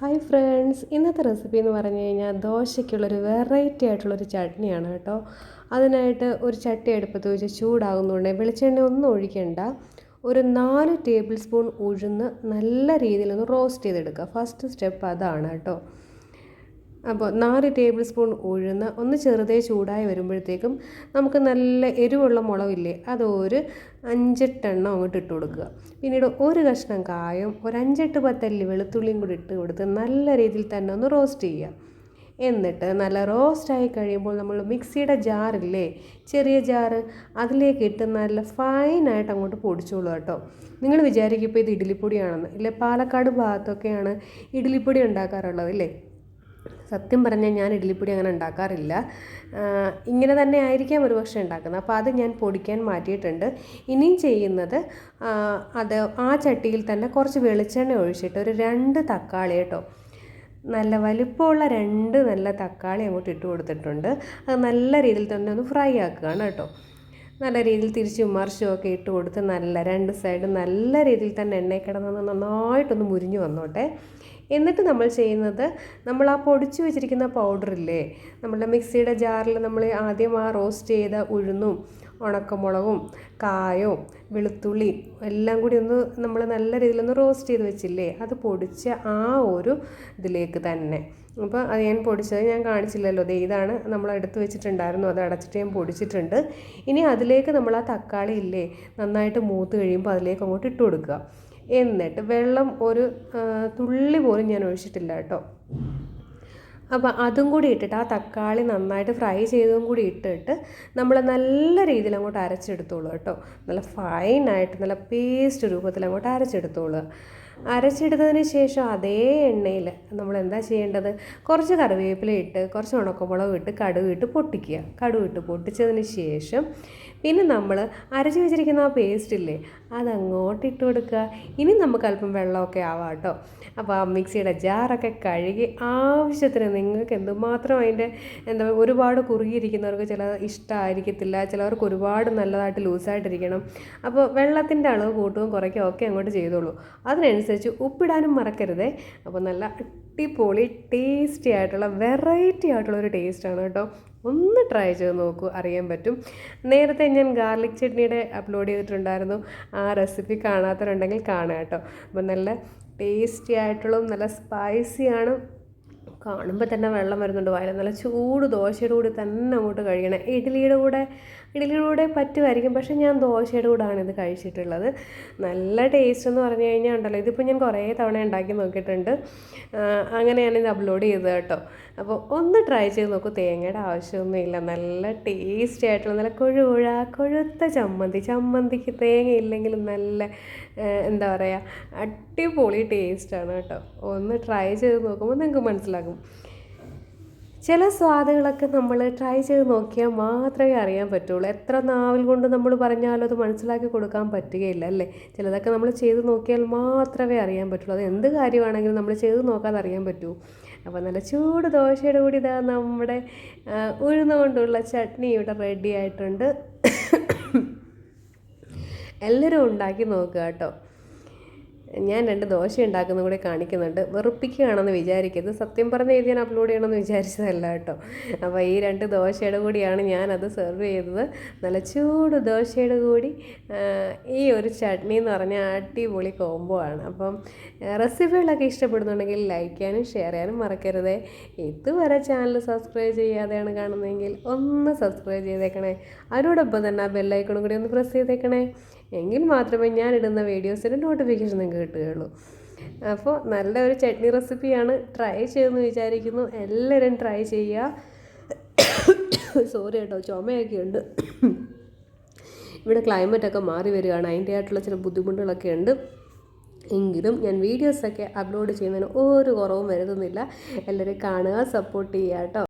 Hi friends ഇന്നത്തെ recipe എന്ന് പറഞ്ഞു കഴിഞ്ഞാൽ ദോശയ്ക്കുള്ളൊരു വെറൈറ്റി ആയിട്ടുള്ളൊരു ചട്നിയാണ് കേട്ടോ. അതിനായിട്ട് ഒരു ചട്ടി അടുപ്പത്ത് വെച്ച് ചൂടാകുന്നുണ്ട് വെളിച്ചെണ്ണ ഒന്നും ഒഴിക്കണ്ട. ഒരു നാല് ടേബിൾ സ്പൂൺ ഉഴുന്ന് നല്ല രീതിയിലൊന്ന് റോസ്റ്റ് ചെയ്തെടുക്കുക. ഫസ്റ്റ് സ്റ്റെപ്പ് അതാണ് കേട്ടോ. അപ്പോൾ നാല് ടേബിൾ സ്പൂൺ ഉഴുന്ന് ഒന്ന് ചെറുതേ ചൂടായി വരുമ്പോഴത്തേക്കും നമുക്ക് നല്ല എരിവുള്ള മുളകില്ലേ അത് ഒരു അഞ്ചെട്ടെണ്ണം അങ്ങോട്ട് ഇട്ട് കൊടുക്കുക. പിന്നീട് ഒരു കഷ്ണം കായും ഒരു അഞ്ചെട്ട് പത്തല്ലി വെളുത്തുള്ളിയും കൂടി ഇട്ട് കൊടുത്ത് നല്ല രീതിയിൽ തന്നെ ഒന്ന് റോസ്റ്റ് ചെയ്യുക. എന്നിട്ട് നല്ല റോസ്റ്റായി കഴിയുമ്പോൾ നമ്മൾ മിക്സിയുടെ ജാറില്ലേ ചെറിയ ജാറ് അതിലേക്ക് ഇട്ട് നല്ല ഫൈനായിട്ട് അങ്ങോട്ട് പൊടിച്ചോളൂ കേട്ടോ. നിങ്ങൾ വിചാരിക്കും ഇപ്പോൾ ഇത് ഇഡ്ഡലിപ്പൊടിയാണെന്ന്. ഇല്ലേ പാലക്കാട് ഭാഗത്തൊക്കെയാണ് ഇഡ്ഡലിപ്പൊടി ഉണ്ടാക്കാറുള്ളത് ഇല്ലേ? സത്യം പറഞ്ഞാൽ ഞാൻ ഇഡ്ഡലിപ്പൊടി അങ്ങനെ ഉണ്ടാക്കാറില്ല. ഇങ്ങനെ തന്നെ ആയിരിക്കാം ഒരു പക്ഷേ ഉണ്ടാക്കുന്നത്. അപ്പോൾ അത് ഞാൻ പൊടിക്കാൻ മാറ്റിയിട്ടുണ്ട്. ഇനിയും ചെയ്യുന്നത് അത് ആ ചട്ടിയിൽ തന്നെ കുറച്ച് വെളിച്ചെണ്ണ ഒഴിച്ചിട്ട് ഒരു രണ്ട് തക്കാളി കേട്ടോ. നല്ല വലിപ്പമുള്ള രണ്ട് നല്ല തക്കാളി അങ്ങോട്ട് ഇട്ട് കൊടുത്തിട്ടുണ്ട്. അത് നല്ല രീതിയിൽ തന്നെ ഒന്ന് ഫ്രൈ ആക്കുകയാണ് കേട്ടോ. നല്ല രീതിയിൽ തിരിച്ചും മറിച്ചും ഒക്കെ ഇട്ട് കൊടുത്ത് നല്ല രണ്ട് സൈഡും നല്ല രീതിയിൽ തന്നെ എണ്ണയിൽ കിടന്നു നന്നായിട്ടൊന്ന് മുരിഞ്ഞു വന്നോട്ടെ. എന്നിട്ട് നമ്മൾ ചെയ്യുന്നത് നമ്മൾ ആ പൊടിച്ചു വെച്ചിരിക്കുന്ന പൗഡറില്ലേ നമ്മളുടെ മിക്സിയുടെ ജാറിൽ നമ്മൾ ആദ്യം ആ റോസ്റ്റ് ചെയ്ത ഉഴുന്നും ഉണക്കമുളകും കായോ വെളുത്തുള്ളി എല്ലാം കൂടി ഒന്ന് നമ്മൾ നല്ല രീതിയിലൊന്ന് റോസ്റ്റ് ചെയ്ത് വെച്ചില്ലേ? അത് പൊടിച്ച ആ ഒരു ഇതിലേക്ക് തന്നെ. അപ്പോൾ അത് ഞാൻ പൊടിച്ചത് ഞാൻ കാണിച്ചില്ലല്ലോ. ദേ ഇതാണ് നമ്മൾ എടുത്ത് വെച്ചിട്ടുണ്ടായിരുന്നു. അത് അടച്ചിട്ട് ഞാൻ പൊടിച്ചിട്ടുണ്ട്. ഇനി അതിലേക്ക് നമ്മൾ ആ തക്കാളി ഇല്ലേ? നന്നായിട്ട് മൂത്ത് കഴിയുമ്പോൾ അതിലേക്ക് അങ്ങോട്ട് ഇട്ട് കൊടുക്കുക. എന്നിട്ട് വെള്ളം ഒരു തുള്ളി പോലും ഞാൻ ഒഴിച്ചിട്ടില്ല കേട്ടോ. അപ്പോൾ അതും കൂടി ഇട്ടിട്ട് ആ തക്കാളി നന്നായിട്ട് ഫ്രൈ ചെയ്തതും കൂടി ഇട്ടിട്ട് നമ്മൾ നല്ല രീതിയിൽ അങ്ങോട്ട് അരച്ചെടുത്തോളൂ കേട്ടോ. നല്ല ഫൈനായിട്ട് നല്ല പേസ്റ്റ് രൂപത്തിൽ അങ്ങോട്ട് അരച്ചെടുത്തോളൂ. അരച്ചെടുത്തതിന് ശേഷം അതേ എണ്ണയിൽ നമ്മൾ എന്താ ചെയ്യേണ്ടത്? കുറച്ച് കറിവേപ്പില ഇട്ട് കുറച്ച് ഉണക്കമുളക് ഇട്ട് കടുക് ഇട്ട് പൊട്ടിക്കുക. കടുക് ഇട്ട് പൊട്ടിച്ചതിന് ശേഷം പിന്നെ നമ്മൾ അരച്ച് വെച്ചിരിക്കുന്ന ആ പേസ്റ്റ് ഇല്ലേ അതങ്ങോട്ട് ഇട്ട് കൊടുക്കുക. ഇനി നമുക്ക് അല്പം വെള്ളമൊക്കെ ആവാം കേട്ടോ. അപ്പോൾ ആ മിക്സിയുടെ ജാറൊക്കെ കഴുകി ആവശ്യത്തിന് നിങ്ങൾക്ക് എന്തുമാത്രം അതിന്റെ എന്താ ഒരുപാട് കുറുകിയിരിക്കുന്നവർക്ക് ചില ഇഷ്ടമായിരിക്കത്തില്ല ചിലവർക്ക് ഒരുപാട് നല്ലതായിട്ട് ലൂസായിട്ടിരിക്കണം. അപ്പോൾ വെള്ളത്തിന്റെ അളവ് കൂട്ടുകയും കുറയ്ക്കുകയും ഒക്കെ അങ്ങോട്ട് ചെയ്തോളൂ. അതിനനുസരിച്ച് ഉപ്പിടാനും മറക്കരുതേ. അപ്പോൾ നല്ല അടിപൊളി ടേസ്റ്റി ആയിട്ടുള്ള വെറൈറ്റി ആയിട്ടുള്ള ഒരു ടേസ്റ്റാണ് കേട്ടോ. ഒന്ന് ട്രൈ ചെയ്ത് നോക്കൂ അറിയാൻ പറ്റും. നേരത്തെ ഞാൻ ഗാർലിക് ചട്നിയുടെ അപ്ലോഡ് ചെയ്തിട്ടുണ്ടായിരുന്നു. ആ റെസിപ്പി കാണാത്തവരുണ്ടെങ്കിൽ കാണുക കേട്ടോ. അപ്പം നല്ല ടേസ്റ്റി ആയിട്ടുള്ളതും നല്ല സ്പൈസിയാണ് കാണുമ്പോൾ തന്നെ വെള്ളം വരുന്നുണ്ട് വായിൽ. നല്ല ചൂട് ദോശയുടെ കൂടി തന്നെ അങ്ങോട്ട് കഴിയണം. ഇഡ്ഡലിയുടെ കൂടെ ഇഡ്ഡലിയുടെ കൂടെ പറ്റുമായിരിക്കും. പക്ഷേ ഞാൻ ദോശയുടെ കൂടെയാണ് ഇത് കഴിച്ചിട്ടുള്ളത്. നല്ല ടേസ്റ്റ് എന്ന് പറഞ്ഞു കഴിഞ്ഞാൽ ഉണ്ടല്ലോ. ഇതിപ്പോൾ ഞാൻ കുറേ തവണ ഉണ്ടാക്കി നോക്കിയിട്ടുണ്ട്. അങ്ങനെയാണ് ഇത് അപ്ലോഡ് ചെയ്തത് കേട്ടോ. അപ്പോൾ ഒന്ന് ട്രൈ ചെയ്ത് നോക്കൂ. തേങ്ങയുടെ ആവശ്യമൊന്നുമില്ല. നല്ല ടേസ്റ്റി ആയിട്ടുള്ള നല്ല കൊഴുകുഴ കൊഴുത്ത ചമ്മന്തി. ചമ്മന്തിക്ക് തേങ്ങ ഇല്ലെങ്കിലും നല്ല എന്താ പറയുക അടിപൊളി ടേസ്റ്റാണ് കേട്ടോ. ഒന്ന് ട്രൈ ചെയ്ത് നോക്കുമ്പോൾ നിങ്ങൾക്ക് മനസ്സിലാകും. ചില സ്വാദുകളൊക്കെ നമ്മൾ ട്രൈ ചെയ്ത് നോക്കിയാൽ മാത്രമേ അറിയാൻ പറ്റുള്ളൂ. എത്ര നാവിൽ കൊണ്ട് നമ്മൾ പറഞ്ഞാലും അത് മനസ്സിലാക്കി കൊടുക്കാൻ പറ്റുകയില്ല അല്ലേ? ചിലതൊക്കെ നമ്മൾ ചെയ്ത് നോക്കിയാൽ മാത്രമേ അറിയാൻ പറ്റുള്ളൂ. അത് എന്ത് കാര്യമാണെങ്കിലും നമ്മൾ ചെയ്ത് നോക്കാതെ അറിയാൻ പറ്റൂ. അപ്പോൾ നല്ല ചൂട് ദോശയുടെ കൂടി ഇതാ നമ്മുടെ ഉഴുന്നുകൊണ്ടുള്ള ചട്നി ഇവിടെ റെഡി ആയിട്ടുണ്ട്. എല്ലാവരും ഉണ്ടാക്കി നോക്കുക കേട്ടോ. ഞാൻ രണ്ട് ദോശ ഉണ്ടാക്കുന്ന കൂടെ കാണിക്കുന്നുണ്ട്. വെറുപ്പിക്കുകയാണെന്ന് വിചാരിക്കരുത്. സത്യം പറഞ്ഞ ഇത് ഞാൻ അപ്ലോഡ് ചെയ്യണമെന്ന് വിചാരിച്ചതല്ല കേട്ടോ. അപ്പോൾ ഈ രണ്ട് ദോശയുടെ കൂടിയാണ് ഞാനത് സെർവ് ചെയ്തത്. നല്ല ചൂട് ദോശയുടെ കൂടി ഈ ഒരു ചട്നി എന്ന് പറഞ്ഞാൽ അടിപൊളി കോംബോ ആണ്. അപ്പം റെസിപ്പികളൊക്കെ ഇഷ്ടപ്പെടുന്നുണ്ടെങ്കിൽ ലൈക്ക് ചെയ്യാനും ഷെയർ ചെയ്യാനും മറക്കരുതേ. ഇതുവരെ ചാനൽ സബ്സ്ക്രൈബ് ചെയ്യാതെയാണ് കാണുന്നതെങ്കിൽ ഒന്ന് സബ്സ്ക്രൈബ് ചെയ്തേക്കണേ. അതിനോടൊപ്പം തന്നെ ആ ബെല്ലൈക്കണും കൂടി ഒന്ന് പ്രസ് ചെയ്തേക്കണേ. എങ്കിൽ മാത്രമേ ഞാൻ ഇടുന്ന വീഡിയോസിന്റെ നോട്ടിഫിക്കേഷൻ നിങ്ങൾക്ക് കിട്ടുകയുള്ളൂ. അപ്പോൾ നല്ലൊരു ചട്നി റെസിപ്പിയാണ് ട്രൈ ചെയ്യുമെന്ന് വിചാരിക്കുന്നു. എല്ലാവരും ട്രൈ ചെയ്യുക. സോറി കേട്ടോ ചുമയൊക്കെ ഉണ്ട് ഇവിടെ ക്ലൈമറ്റൊക്കെ മാറി വരികയാണ്. അതിന്റെ ആയിട്ടുള്ള ചില ബുദ്ധിമുട്ടുകളൊക്കെ ഉണ്ട്. എങ്കിലും ഞാൻ വീഡിയോസൊക്കെ അപ്ലോഡ് ചെയ്യുന്നതിന് ഒരു കുറവും വരുത്തുന്നില്ല. എല്ലാവരും കാണുക സപ്പോർട്ട് ചെയ്യുക കേട്ടോ.